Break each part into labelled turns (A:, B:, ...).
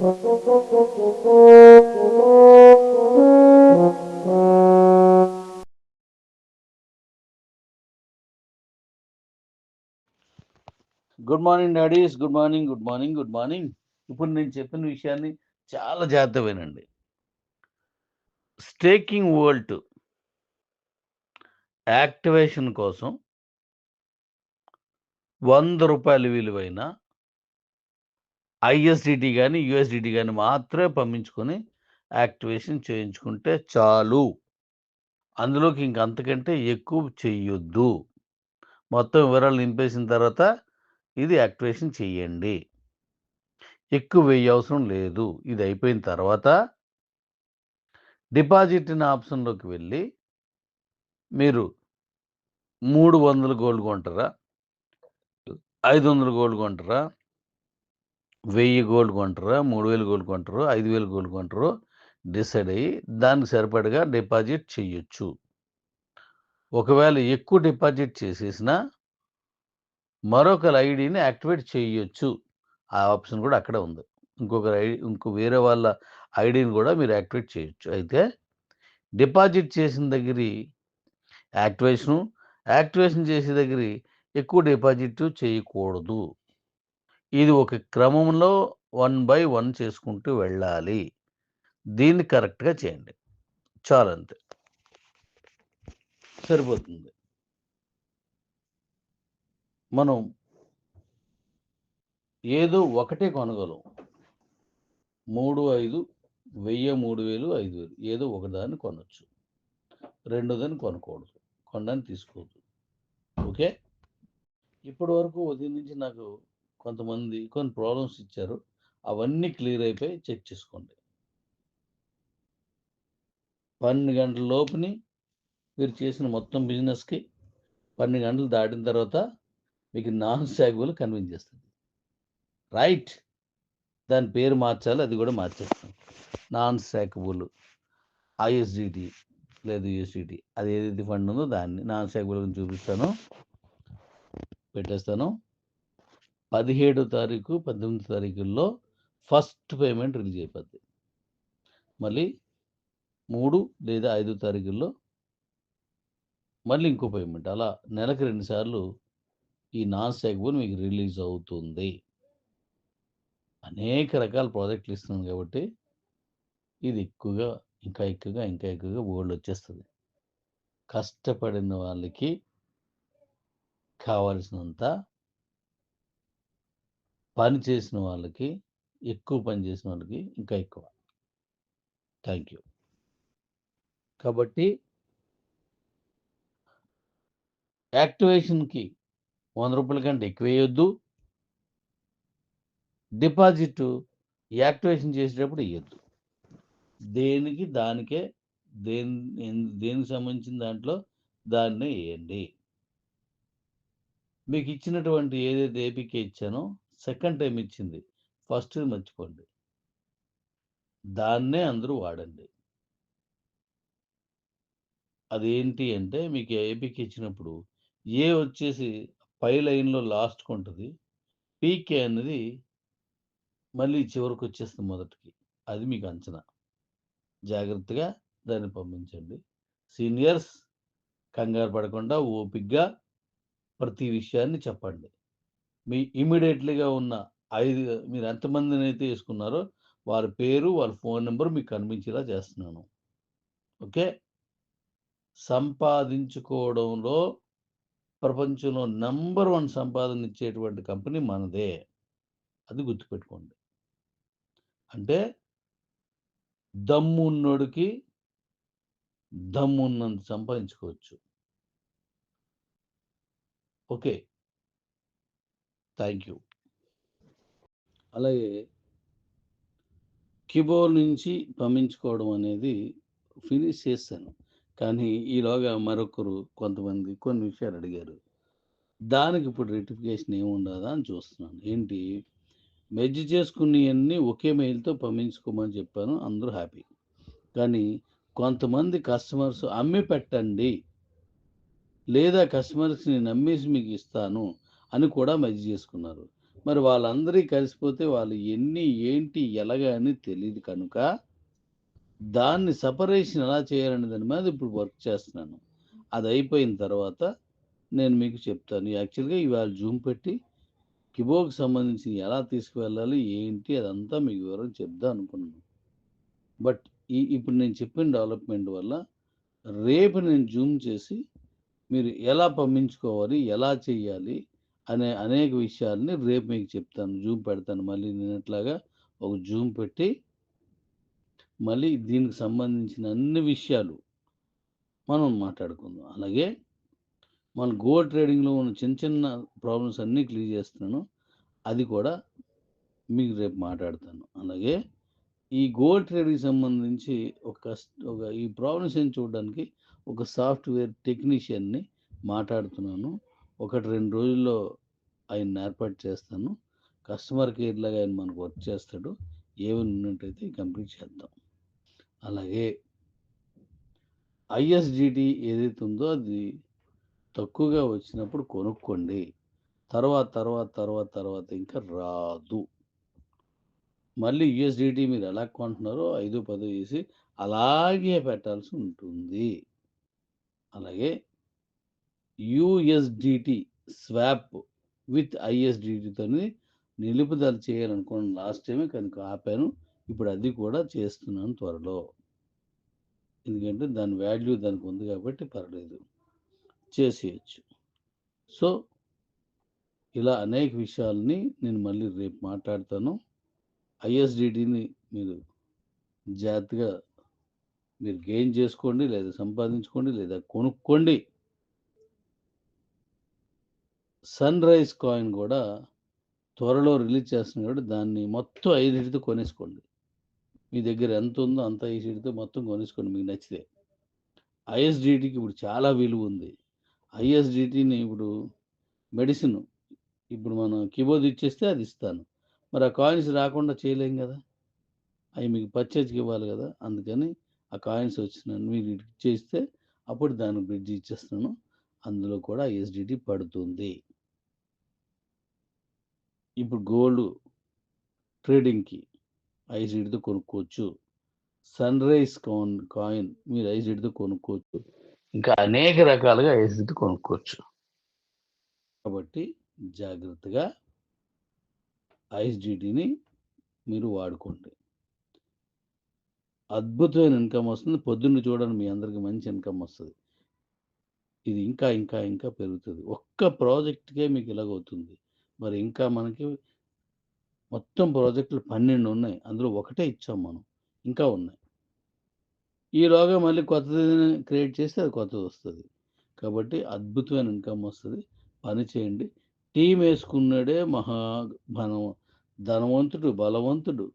A: Good morning daddies good morning good morning good morning ఇప్పుడు నేను చెప్పిన విషయాన్ని చాలా జాగ్రత్త వినండి. స్టేకింగ్ వరల్డ్ యాక్టివేషన్ కోసం వంద రూపాయల విలువైన ఐఎస్డిటి కానీ యుఎస్డిటి కానీ మాత్రమే పంపించుకొని యాక్టివేషన్ చేయించుకుంటే చాలు. అందులోకి ఇంక అంతకంటే ఎక్కువ చెయ్యొద్దు. మొత్తం వివరాలు నింపేసిన తర్వాత ఇది యాక్టివేషన్ చేయండి ఎక్కువ వెయ్యి అవసరం లేదు. ఇది అయిపోయిన తర్వాత డిపాజిట్ ఇన్ ఆప్షన్లోకి వెళ్ళి మీరు మూడు వందల గోల్డ్ కొంటారా? ఐదు వందల గోల్డ్ కొంటారా? వెయ్యి గోల్డ్ కొంటారా మూడు వేలు గోల్డ్ కొంటారు ఐదు వేలు గోల్డ్ కొంటారు డిసైడ్ అయ్యి దానికి సరిపడగా డిపాజిట్ చేయొచ్చు ఒకవేళ ఎక్కువ డిపాజిట్ చేసేసిన మరొకరి ఐడిని యాక్టివేట్ చేయొచ్చు ఆ ఆప్షన్ కూడా అక్కడ ఉంది. ఇంకొకరి ఐడి ఇంకో వేరే వాళ్ళ ఐడిని కూడా మీరు యాక్టివేట్ చేయొచ్చు అయితే డిపాజిట్ చేసిన దగ్గర యాక్టివేషను యాక్టివేషన్ చేసే దగ్గర ఎక్కువ డిపాజిట్ చేయకూడదు. ఇది ఒక క్రమంలో వన్ బై వన్ చేసుకుంటూ వెళ్ళాలి. దీన్ని కరెక్ట్గా చేయండి. చాలంతే. సరిపోతుంది. మనం ఏదో ఒకటే కొనగలం. మూడు ఐదు వెయ్యి మూడు వేలు ఐదు వేలు ఏదో ఒకదాన్ని కొనొచ్చు. రెండోదాన్ని కొనకూడదు. కొనడానికి తీసుకోవద్దు. ఓకే? ఇప్పటి వరకు ఉదయం నుంచి నాకు కొంతమంది కొన్ని ప్రాబ్లమ్స్ ఇచ్చారు. అవన్నీ క్లియర్ అయిపోయి చెక్ చేసుకోండి. పన్నెండు గంటల లోపుని మీరు చేసిన మొత్తం బిజినెస్కి పన్నెండు గంటలు దాటిన తర్వాత మీకు నాన్ స్టాగబుల్ కన్విన్స్ చేస్తుంది. రైట్ దాని పేరు మార్చాలి అది కూడా మార్చేస్తాం. నాన్ స్టాకబుల్ ఐఎస్డిటి లేదు యూఎస్డిటి అది ఏదైతే ఫండ్ ఉందో దాన్ని నాన్ స్టాకబుల్ గురించి చూపిస్తాను. పెట్టేస్తాను. పదిహేడు తారీఖు పద్దెనిమిది తారీఖుల్లో ఫస్ట్ పేమెంట్ రిలీజ్ అయిపోద్ది. మళ్ళీ మూడు లేదా ఐదు తారీఖుల్లో మళ్ళీ ఇంకో పేమెంట్. అలా నెలకు రెండుసార్లు ఈ నాన్ స్టాకబుల్ మీకు రిలీజ్ అవుతుంది. అనేక రకాల ప్రాజెక్టులు ఇస్తున్నాను కాబట్టి ఇది ఎక్కువగా ఇంకా ఎక్కువగా ఇంకా ఎక్కువగా గోల్డ్ వచ్చేస్తుంది. కష్టపడిన వాళ్ళకి కావాల్సినంత పని చేసిన వాళ్ళకి ఎక్కువ పని చేసిన వాళ్ళకి ఇంకా ఎక్కువ. Thank you. కాబట్టి యాక్టివేషన్కి వంద రూపాయల కంటే ఎక్కువ వేయొద్దు డిపాజిట్ యాక్టివేషన్ చేసేటప్పుడు ఇవ్వద్దు దేనికి? దానికే. దేని దేనికి సంబంధించిన దాంట్లో దాన్నే వేయండి మీకు ఇచ్చినటువంటి ఏదైతే ఏపీకే ఇచ్చానో సెకండ్ టైం ఇచ్చింది. ఫస్ట్ మర్చిపోండి. దాన్నే అందరూ వాడండి. అదేంటి అంటే మీకు ఏపీకి ఇచ్చినప్పుడు ఏ వచ్చేసి పై లైన్లో లాస్ట్కి ఉంటుంది పీకే అనేది మళ్ళీ చివరికి వచ్చేస్తుంది మొదటికి. అది మీకు అంచనా. జాగ్రత్తగా దాన్ని పంపించండి. సీనియర్స్ కంగారు పడకుండా ఓపిగ్గా ప్రతి విషయాన్ని చెప్పండి. మీ ఇమీడియట్లీగా ఉన్న ఐదు మీరు ఎంతమందిని అయితే వేసుకున్నారో వారి పేరు వారి ఫోన్ నెంబర్ మీకు కనిపించేలా చేస్తున్నాను. ఓకే? సంపాదించుకోవడంలో ప్రపంచంలో నంబర్ వన్ సంపాదన ఇచ్చేటువంటి కంపెనీ మనదే. అది గుర్తుపెట్టుకోండి. అంటే దమ్ము ఉన్నోడికి దమ్ము దమ్మున్నంత సంపాదించుకోవచ్చు. ఓకే? Thank you. అలాగే కిబోర్ నుంచి పంపించుకోవడం అనేది ఫినిష్ చేశాను. కానీ ఈలోగా మరొకరు కొంతమంది కొన్ని విషయాలు అడిగారు. దానికి ఇప్పుడు రెటిఫికేషన్ ఏముండదా అని చూస్తున్నాను. ఏంటి? మెజ్ చేసుకునేవన్నీ ఒకే మెయిల్తో పంపించుకోమని చెప్పాను. అందరూ హ్యాపీ. కానీ కొంతమంది కస్టమర్స్ అమ్మి పెట్టండి. లేదా కస్టమర్స్ని నమ్మేసి మీకు ఇస్తాను. అని కూడా మెజ్ చేసుకున్నారు. మరి వాళ్ళందరికీ కలిసిపోతే వాళ్ళు ఎన్ని ఏంటి ఎలాగా అని తెలియదు కనుక దాన్ని సపరేషన్ ఎలా చేయాలనే దాని మీద ఇప్పుడు వర్క్ చేస్తున్నాను. అది అయిపోయిన తర్వాత నేను మీకు చెప్తాను. యాక్చువల్గా ఇవాళ జూమ్ పెట్టి కిబోకి సంబంధించి ఎలా తీసుకువెళ్ళాలి ఏంటి అదంతా మీకు వివరం చెప్దాం అనుకున్నాను. బట్ ఈ ఇప్పుడు నేను చెప్పిన డెవలప్మెంట్ వల్ల రేపు నేను జూమ్ చేసి మీరు ఎలా పంపించుకోవాలి ఎలా చేయాలి అనే అనేక విషయాలని రేపు మీకు చెప్తాను. జూమ్ పెడతాను. మళ్ళీ నిన్నట్లాగా ఒక జూమ్ పెట్టి మళ్ళీ దీనికి సంబంధించిన అన్ని విషయాలు మనం మాట్లాడుకుందాం. అలాగే మన గోల్డ్ ట్రేడింగ్లో ఉన్న చిన్న చిన్న ప్రాబ్లమ్స్ అన్నీ క్లియర్ చేస్తున్నాను. అది కూడా మీకు రేపు మాట్లాడతాను. అలాగే ఈ గోల్డ్ ట్రేడింగ్ సంబంధించి ఒక ఒక ఈ ప్రాబ్లమ్స్ ఏం చూడడానికి ఒక సాఫ్ట్వేర్ టెక్నీషియన్ని మాట్లాడుతున్నాను. ఒకటి రెండు రోజుల్లో ఆయన ఏర్పాటు చేస్తాను. కస్టమర్ కేర్లాగా ఆయన మనకు వర్క్ చేస్తాడు. ఏమైనా ఉన్నట్టయితే కంప్లీట్ చేద్దాం. అలాగే ఐఎస్జిటి ఏదైతే ఉందో అది తక్కువగా వచ్చినప్పుడు కొనుక్కోండి. తర్వాత తర్వాత తర్వాత తర్వాత ఇంకా రాదు. మళ్ళీ యుఎస్డిటీ మీరు ఎలా కొంటున్నారో ఐదు పదో వేసి అలాగే పెట్టాల్సి ఉంటుంది. అలాగే యుఎస్డిటి స్వాప్ విత్ ఐఎస్డిటీతో నిలుపుదల చేయాలనుకున్నాను లాస్ట్ టైమే కనుక ఆపాను. ఇప్పుడు అది కూడా చేస్తున్నాను త్వరలో. ఎందుకంటే దాని వాల్యూ దానికి ఉంది కాబట్టి పర్లేదు. చేసేయచ్చు. సో ఇలా అనేక విషయాల్ని నేను మళ్ళీ రేపు మాట్లాడతాను. ఐఎస్డిటీని మీరు జాగ్రత్తగా మీరు గెయిన్ చేసుకోండి లేదా సంపాదించుకోండి లేదా కొనుక్కోండి. సన్ రైజ్ కాయిన్ కూడా త్వరలో రిలీజ్ చేస్తున్నాడు కాబట్టి దాన్ని మొత్తం ఐదుటితో కొనేసుకోండి. మీ దగ్గర ఎంత ఉందో అంత ఐదుటితో మొత్తం కొనేసుకోండి మీకు నచ్చితే. ఐఎస్డిటీకి ఇప్పుడు చాలా విలువ ఉంది. ఐఎస్డిటీని ఇప్పుడు మెడిసిన్ ఇప్పుడు మనం కీబోర్డ్ ఇచ్చేస్తే అది ఇస్తాను. మరి ఆ కాయిన్స్ రాకుండా చేయలేం కదా. అవి మీకు పర్చేజ్కి ఇవ్వాలి కదా. అందుకని ఆ కాయిన్స్ వచ్చినాను మీరు ఇచ్చేస్తే అప్పుడు దాన్ని బ్రిడ్జ్ ఇచ్చేస్తున్నాను. అందులో కూడా ఐఎస్డిటి పడుతుంది. ఇప్పుడు గోల్డ్ ట్రేడింగ్కి ఐసిడితో కొనుక్కోవచ్చు. సన్ రైజ్ కాయిన్ కాయిన్ మీరు ఐసిడితో కొనుక్కోవచ్చు. ఇంకా అనేక రకాలుగా ఐసిడితో కొనుక్కోవచ్చు. కాబట్టి జాగ్రత్తగా ఐఎస్డిటిని మీరు వాడుకోండి. అద్భుతమైన ఇన్కమ్ వస్తుంది. పొద్దున్న చూడండి మీ అందరికి మంచి ఇన్కమ్ వస్తుంది. ఇది ఇంకా ఇంకా ఇంకా పెరుగుతుంది. ఒక్క ప్రాజెక్ట్కే మీకు ఇలాగవుతుంది. మరి ఇంకా మనకి మొత్తం ప్రాజెక్టులు పన్నెండు ఉన్నాయి. అందులో ఒకటే ఇచ్చాం మనం. ఇంకా ఉన్నాయి. ఈలోగా మళ్ళీ కొత్తది క్రియేట్ చేస్తే అది కొత్తది వస్తుంది. కాబట్టి అద్భుతమైన ఇన్కమ్ వస్తుంది. పని చేయండి. టీం వేసుకున్నాడే మహా ధనం ధనవంతుడు బలవంతుడు.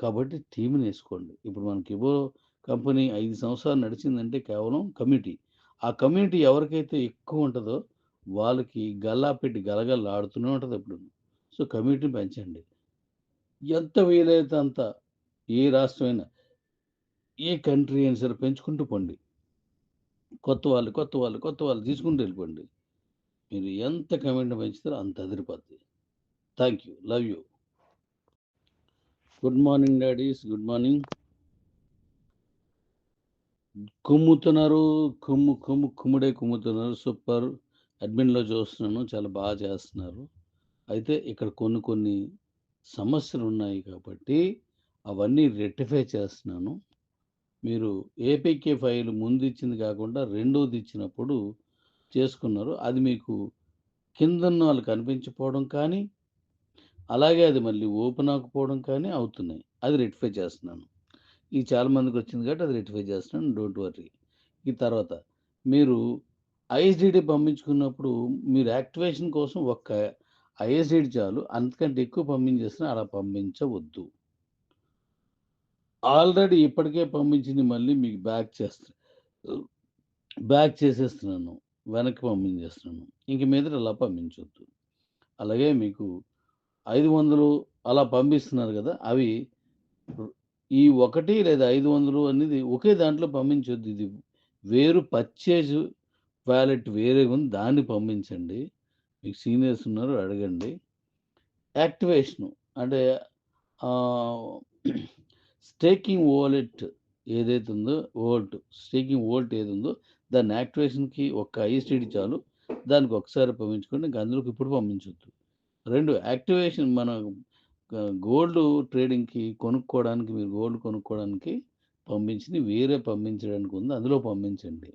A: కాబట్టి టీంని వేసుకోండి. ఇప్పుడు మనకి ఇవో కంపెనీ ఐదు సంవత్సరాలు నడిచిందంటే కేవలం కమ్యూనిటీ ఆ కమ్యూనిటీ ఎవరికైతే ఎక్కువ ఉంటుందో వాళ్ళకి గల్లా పెట్టి గలగల్లా ఆడుతూనే ఉంటుంది ఎప్పుడు సో కమ్యూనిటీని పెంచండి. ఎంత వీలైతే అంత ఏ రాష్ట్రమైనా ఏ కంట్రీ అయినా సరే పెంచుకుంటూ పండి. కొత్త వాళ్ళు కొత్త వాళ్ళు కొత్త వాళ్ళు తీసుకుంటూ వెళ్ళిపోండి. మీరు ఎంత కమ్యూనిటీ పెంచుతారో అంత అదిరిపోద్ది. Thank you. Love you. Good morning daddies. Good morning. కుమ్ముతున్నారు. కుమ్ము కుమ్ము కుమ్ముడే కుమ్ముతున్నారు. సూపర్. అడ్మిన్లో చూస్తున్నాను చాలా బాగా చేస్తున్నారు. అయితే ఇక్కడ కొన్ని కొన్ని సమస్యలు ఉన్నాయి కాబట్టి అవన్నీ రెక్టిఫై చేస్తున్నాను. మీరు ఏపీకే ఫైల్ ముందు ఇచ్చింది కాకుండా రెండోది ఇచ్చినప్పుడు చేసుకున్నారు. అది మీకు కింద ఉన్న వాళ్ళు కనిపించకపోవడం కానీ అలాగే అది మళ్ళీ ఓపెన్ అవ్వకపోవడం కానీ అవుతున్నాయి. అది రెక్టిఫై చేస్తున్నాను. ఇది చాలా మందికి వచ్చింది కాబట్టి అది రెక్టిఫై చేస్తున్నాను. Don't worry. ఈ తర్వాత మీరు ఐఎస్డిడి పంపించుకున్నప్పుడు మీరు యాక్టివేషన్ కోసం ఒక్క ఐఎస్డిడి చాలు. అంతకంటే ఎక్కువ పంపించేస్తున్నా అలా పంపించవద్దు. ఆల్రెడీ ఇప్పటికే పంపించింది మళ్ళీ మీకు బ్యాక్ చేస్తా బ్యాక్ చేసేస్తున్నాను. వెనక్కి పంపించేస్తున్నాను. ఇంక మీద అలా పంపించవద్దు అలాగే మీకు ఐదు వందలు అలా పంపిస్తున్నారు కదా అవి ఈ ఒకటి లేదా ఐదు వందలు అనేది ఒకే దాంట్లో పంపించొద్దు. ఇది వేరు పర్చేజ్ వ్యాలెట్ వేరే ఉంది దాన్ని పంపించండి. మీకు సీనియర్స్ ఉన్నారు అడగండి. యాక్టివేషను అంటే స్టేకింగ్ వాలెట్ ఏదైతే ఉందో వోల్ట్ స్టేకింగ్ వోల్ట్ ఏది ఉందో దాన్ని యాక్టివేషన్కి ఒక్క ఐఎస్టీడీ చాలు. దానికి ఒకసారి పంపించుకోండి ఇంకా అందులోకి ఇప్పుడు పంపించవద్దు రెండు యాక్టివేషన్ మన గోల్డ్ ట్రేడింగ్కి కొనుక్కోవడానికి మీరు గోల్డ్ కొనుక్కోవడానికి పంపించింది వేరే పంపించడానికి ఉంది అందులో పంపించండి.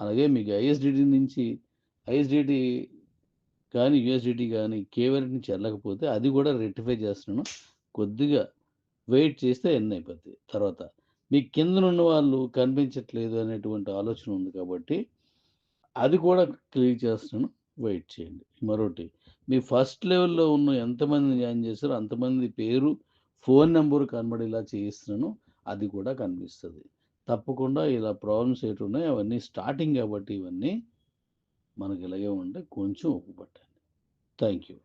A: అలాగే మీకు ఐఎస్డిటి నుంచి ఐఎస్డిటి కానీ యూఎస్డిటి కానీ కేవలం నుంచి వెళ్ళకపోతే అది కూడా రెక్టిఫై చేస్తున్నాను. కొద్దిగా వెయిట్ చేస్తే ఎన్ని అయిపోతాయి తర్వాత మీ కింద ఉన్న వాళ్ళు కనిపించట్లేదు అనేటువంటి ఆలోచన ఉంది కాబట్టి అది కూడా క్లియర్ చేస్తున్నాను. వెయిట్ చేయండి. మరొకటి మీ ఫస్ట్ లెవెల్లో ఉన్న ఎంతమంది జాయిన్ చేశారో అంతమంది పేరు ఫోన్ నెంబర్ కనబడేలా చేయిస్తున్నాను. అది కూడా కనిపిస్తుంది. తప్పకుండా ఇలా ప్రాబ్లమ్స్ ఏంటి ఉన్నాయి అవన్నీ స్టార్టింగ్ కాబట్టి ఇవన్నీ మనకి ఇలాగే ఉంటే కొంచెం ఒప్పు పట్టండి థ్యాంక్ యూ